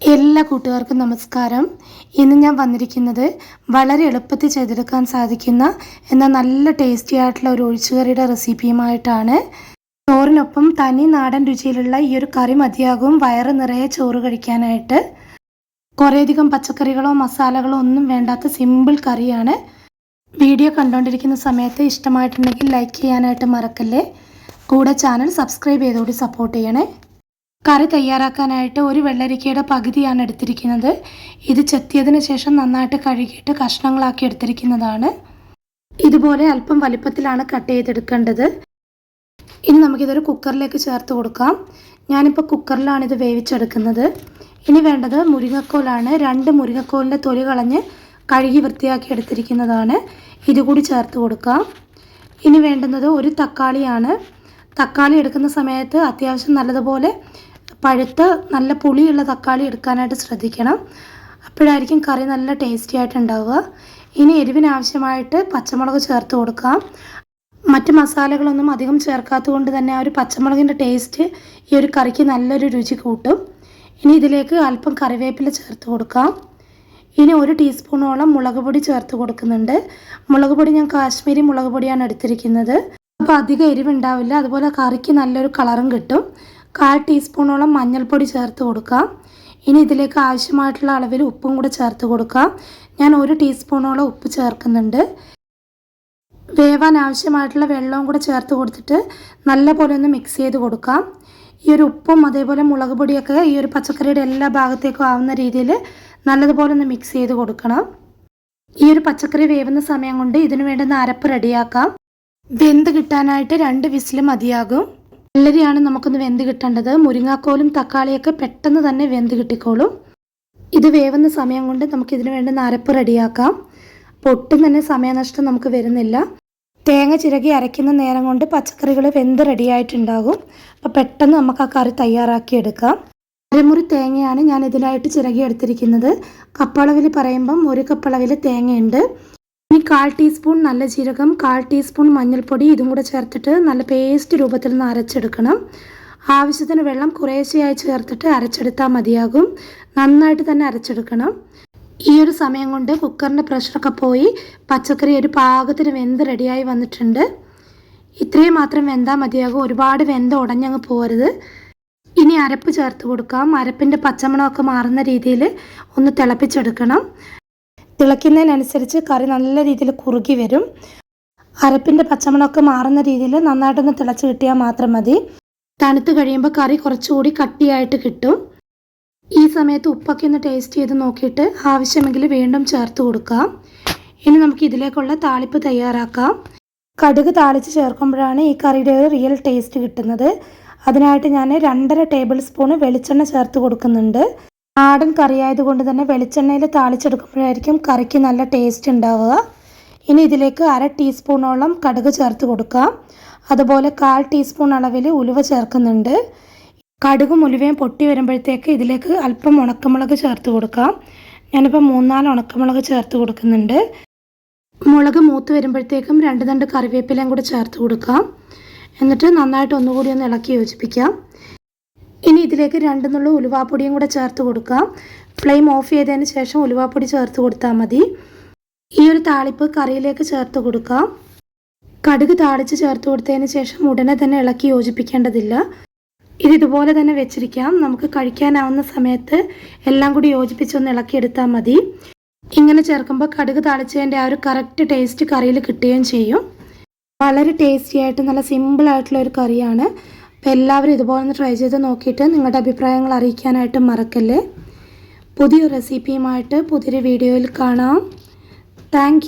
എല്ലാ കൂട്ടുകാർക്കും നമസ്കാരം. ഇന്ന് ഞാൻ വന്നിരിക്കുന്നത് വളരെ എളുപ്പത്തിൽ ചെയ്തെടുക്കാൻ സാധിക്കുന്ന എന്നാൽ നല്ല ടേസ്റ്റി ആയിട്ടുള്ള ഒരു ഒഴിച്ചുകറിയുടെ റെസിപ്പിയുമായിട്ടാണ് ചോറിനൊപ്പം തനി നാടൻ രുചിയിലുള്ള ഈ ഒരു കറി മതിയാകും. വയറ് നിറയെ ചോറ് കഴിക്കാനായിട്ട്. കുറേയധികം പച്ചക്കറികളോ മസാലകളോ ഒന്നും വേണ്ടാത്ത സിമ്പിൾ കറിയാണ്. വീഡിയോ കണ്ടുകൊണ്ടിരിക്കുന്ന സമയത്ത് ഇഷ്ടമായിട്ടുണ്ടെങ്കിൽ ലൈക്ക് ചെയ്യാനായിട്ട് മറക്കല്ലേ. കൂടെ ചാനൽ സബ്സ്ക്രൈബ് ചെയ്തുകൂടി സപ്പോർട്ട് ചെയ്യണേ. കറി തയ്യാറാക്കാനായിട്ട് ഒരു വെള്ളരിക്കയുടെ പകുതിയാണ് എടുത്തിരിക്കുന്നത്. ഇത് ചെത്തിയതിന് ശേഷം നന്നായിട്ട് കഴുകിയിട്ട് കഷ്ണങ്ങളാക്കി എടുത്തിരിക്കുന്നതാണ്. ഇതുപോലെ അല്പം വലിപ്പത്തിലാണ് കട്ട് ചെയ്തെടുക്കേണ്ടത്. ഇനി നമുക്കിതൊരു കുക്കറിലേക്ക് ചേർത്ത് കൊടുക്കാം. ഞാനിപ്പോൾ കുക്കറിലാണ് ഇത് വേവിച്ചെടുക്കുന്നത്. ഇനി വേണ്ടത് മുരിങ്ങക്കോലാണ്. രണ്ട് മുരിങ്ങക്കോലിന്റെ തൊലി കളഞ്ഞ് കഴുകി വൃത്തിയാക്കി എടുത്തിരിക്കുന്നതാണ്. ഇതുകൂടി ചേർത്ത് കൊടുക്കാം. ഇനി വേണ്ടുന്നത് ഒരു തക്കാളിയാണ്. തക്കാളി എടുക്കുന്ന സമയത്ത് അത്യാവശ്യം നല്ലതുപോലെ പഴുത്ത നല്ല പുളിയുള്ള തക്കാളി എടുക്കാനായിട്ട് ശ്രദ്ധിക്കണം. അപ്പോഴായിരിക്കും കറി നല്ല ടേസ്റ്റി ആയിട്ടുണ്ടാവുക. ഇനി എരിവിനാവശ്യമായിട്ട് പച്ചമുളക് ചേർത്ത് കൊടുക്കാം മറ്റ് മസാലകളൊന്നും അധികം ചേർക്കാത്തത് കൊണ്ട് തന്നെ ആ ഒരു പച്ചമുളകിന്റെ ടേസ്റ്റ് ഈ ഒരു കറിക്ക് നല്ലൊരു രുചി കൂട്ടും. ഇനി ഇതിലേക്ക് അല്പം കറിവേപ്പില ചേർത്ത് കൊടുക്കാം. ഇനി ഒരു ടീസ്പൂണോളം മുളക് പൊടി ചേർത്ത് കൊടുക്കുന്നുണ്ട്. മുളക് പൊടി ഞാൻ കാശ്മീരി മുളക് പൊടിയാണ് എടുത്തിരിക്കുന്നത്. അപ്പോൾ അധികം എരിവുണ്ടാവില്ല. അതുപോലെ കറിക്ക് നല്ലൊരു കളറും കിട്ടും. കാൽ ടീസ്പൂണോളം മഞ്ഞൾപ്പൊടി ചേർത്ത് കൊടുക്കാം. ഇനി ഇതിലേക്ക് ആവശ്യമായിട്ടുള്ള അളവിൽ ഉപ്പും കൂടെ ചേർത്ത് കൊടുക്കാം. ഞാൻ ഒരു ടീസ്പൂണോളം ഉപ്പ് ചേർക്കുന്നുണ്ട്. വേവാൻ ആവശ്യമായിട്ടുള്ള വെള്ളവും കൂടെ ചേർത്ത് കൊടുത്തിട്ട് നല്ലപോലെ ഒന്ന് മിക്സ് ചെയ്ത് കൊടുക്കാം. ഈ ഒരു ഉപ്പും അതേപോലെ മുളക് പൊടിയൊക്കെ ഈ ഒരു പച്ചക്കറിയുടെ എല്ലാ ഭാഗത്തേക്കും ആവുന്ന രീതിയിൽ നല്ലതുപോലെ ഒന്ന് മിക്സ് ചെയ്ത് കൊടുക്കണം. ഈ ഒരു പച്ചക്കറി വേവുന്ന സമയം കൊണ്ട് ഇതിനു വേണ്ടുന്ന അരപ്പ് റെഡിയാക്കാം. വെന്ത് കിട്ടാനായിട്ട് രണ്ട് വിസിൽ മതിയാകും. വെള്ളരിയാണ് നമുക്കൊന്ന് വെന്ത് കിട്ടേണ്ടത്. മുരിങ്ങാക്കോലും തക്കാളിയൊക്കെ പെട്ടെന്ന് തന്നെ വെന്ത് കിട്ടിക്കോളും. ഇത് വേവുന്ന സമയം കൊണ്ട് നമുക്ക് ഇതിന് വേണ്ടുന്ന അരപ്പ് റെഡിയാക്കാം. അപ്പോൾ ഒട്ടും തന്നെ സമയനഷ്ടം നമുക്ക് വരുന്നില്ല. തേങ്ങ ചിരകി അരയ്ക്കുന്ന നേരം കൊണ്ട് പച്ചക്കറികൾ വെന്ത് റെഡിയായിട്ടുണ്ടാകും. അപ്പോൾ പെട്ടെന്ന് നമുക്ക് ആ കറി തയ്യാറാക്കിയെടുക്കാം അരമുറി തേങ്ങയാണ് ഞാൻ ഇതിനായിട്ട് ചിരകി എടുത്തിരിക്കുന്നത്. കപ്പളവിൽ പറയുമ്പം ഒരു കപ്പളവിൽ തേങ്ങയുണ്ട്. ഇനി കാൽ ടീസ്പൂൺ നല്ല ജീരകം കാൽ ടീസ്പൂൺ മഞ്ഞൾപ്പൊടി ഇതും കൂടെ ചേർത്തിട്ട് നല്ല പേസ്റ്റ് രൂപത്തിൽ നിന്ന് അരച്ചെടുക്കണം. ആവശ്യത്തിന് വെള്ളം കുറേശ്ശെയായി ചേർത്തിട്ട് അരച്ചെടുത്താൽ മതിയാകും. നന്നായിട്ട് തന്നെ അരച്ചെടുക്കണം. ഈ ഒരു സമയം കൊണ്ട് കുക്കറിന്റെ പ്രഷറൊക്കെ പോയി പച്ചക്കറി ഒരു പാകത്തിന് വെന്ത് റെഡിയായി വന്നിട്ടുണ്ട്. ഇത്രയും മാത്രം വെന്താൽ മതിയാകും. ഒരുപാട് വെന്ത് ഉടഞ്ഞങ്ങ് പോരുത് ഇനി അരപ്പ് ചേർത്ത് കൊടുക്കാം. അരപ്പിന്റെ പച്ചമണമൊക്കെ മാറുന്ന രീതിയിൽ ഒന്ന് തിളപ്പിച്ചെടുക്കണം. തിളയ്ക്കുന്നതിനനുസരിച്ച് കറി നല്ല രീതിയിൽ കുറുകി വരും. അരപ്പിന്റെ പച്ചമണമൊക്കെ മാറുന്ന രീതിയിൽ നന്നായിട്ടൊന്ന് തിളച്ച് കിട്ടിയാൽ മാത്രം മതി. തണുത്ത് കഴിയുമ്പോൾ കറി കുറച്ചുകൂടി കട്ടിയായിട്ട് കിട്ടും. ഈ സമയത്ത് ഉപ്പൊക്കെ ഒന്ന് ടേസ്റ്റ് ചെയ്ത് നോക്കിയിട്ട് ആവശ്യമെങ്കിൽ വീണ്ടും ചേർത്ത് കൊടുക്കാം. ഇനി നമുക്ക് ഇതിലേക്കുള്ള താളിപ്പ് തയ്യാറാക്കാം. കടുക് താളിച്ച് ചേർക്കുമ്പോഴാണ് ഈ കറിയുടെ ഒരു റിയൽ ടേസ്റ്റ് കിട്ടുന്നത്. അതിനായിട്ട് ഞാൻ രണ്ടര ടേബിൾ സ്പൂൺ വെളിച്ചെണ്ണ ചേർത്ത് കൊടുക്കുന്നുണ്ട്. നാടൻ കറി ആയതുകൊണ്ട് തന്നെ വെളിച്ചെണ്ണയിൽ താളിച്ചെടുക്കുമ്പോഴായിരിക്കും കറിക്ക് നല്ല ടേസ്റ്റ് ഉണ്ടാവുക. ഇനി ഇതിലേക്ക് അര ടീസ്പൂണോളം കടുക് ചേർത്ത് കൊടുക്കാം. അതുപോലെ കാൽ ടീസ്പൂൺ അളവിൽ ഉലുവ ചേർക്കുന്നുണ്ട്. കടുകും ഉലുവയും പൊട്ടി വരുമ്പോഴത്തേക്ക് ഇതിലേക്ക് അല്പം ഉണക്കമുളക് ചേർത്ത് കൊടുക്കാം. ഞാനിപ്പോൾ മൂന്നാൽ ഉണക്കമുളക് ചേർത്ത് കൊടുക്കുന്നുണ്ട്. മുളക് മൂത്ത് വരുമ്പോഴത്തേക്കും രണ്ട് രണ്ട് കറിവേപ്പിലയും കൂടി ചേർത്ത് കൊടുക്കാം. എന്നിട്ട് നന്നായിട്ട് ഒന്നുകൂടി ഒന്ന് ഇളക്കി യോജിപ്പിക്കാം. ഇനി ഇതിലേക്ക് രണ്ടെന്നുള്ള ഉലുവാപ്പൊടിയും കൂടെ ചേർത്ത് കൊടുക്കാം. ഫ്ലെയിം ഓഫ് ചെയ്തതിന് ശേഷം ഉലുവാപ്പൊടി ചേർത്ത് കൊടുത്താൽ മതി. ഈ ഒരു താളിപ്പ് കറിയിലേക്ക് ചേർത്ത് കൊടുക്കാം. കടുക് താളിച്ച് ചേർത്ത് കൊടുത്തതിന് ശേഷം ഉടനെ തന്നെ ഇളക്കി യോജിപ്പിക്കേണ്ടതില്ല. ഇത് ഇതുപോലെ തന്നെ വെച്ചിരിക്കാം. നമുക്ക് കഴിക്കാനാവുന്ന സമയത്ത് എല്ലാം കൂടി യോജിപ്പിച്ചൊന്ന് ഇളക്കിയെടുത്താൽ മതി. ഇങ്ങനെ ചേർക്കുമ്പോൾ കടുക് താളിച്ചതിന്റെ ആ ഒരു കറക്റ്റ് ടേസ്റ്റ് കറിയിൽ കിട്ടുകയും ചെയ്യും. വളരെ ടേസ്റ്റി ആയിട്ട് നല്ല സിമ്പിളായിട്ടുള്ള ഒരു കറിയാണ്. അപ്പോൾ എല്ലാവരും ഇതുപോലെ ഒന്ന് ട്രൈ ചെയ്ത് നോക്കിയിട്ട് നിങ്ങളുടെ അഭിപ്രായങ്ങൾ അറിയിക്കാനായിട്ട് മറക്കല്ലേ? പുതിയൊരു റെസിപ്പിയുമായിട്ട് പുതിയൊരു വീഡിയോയിൽ കാണാം. താങ്ക്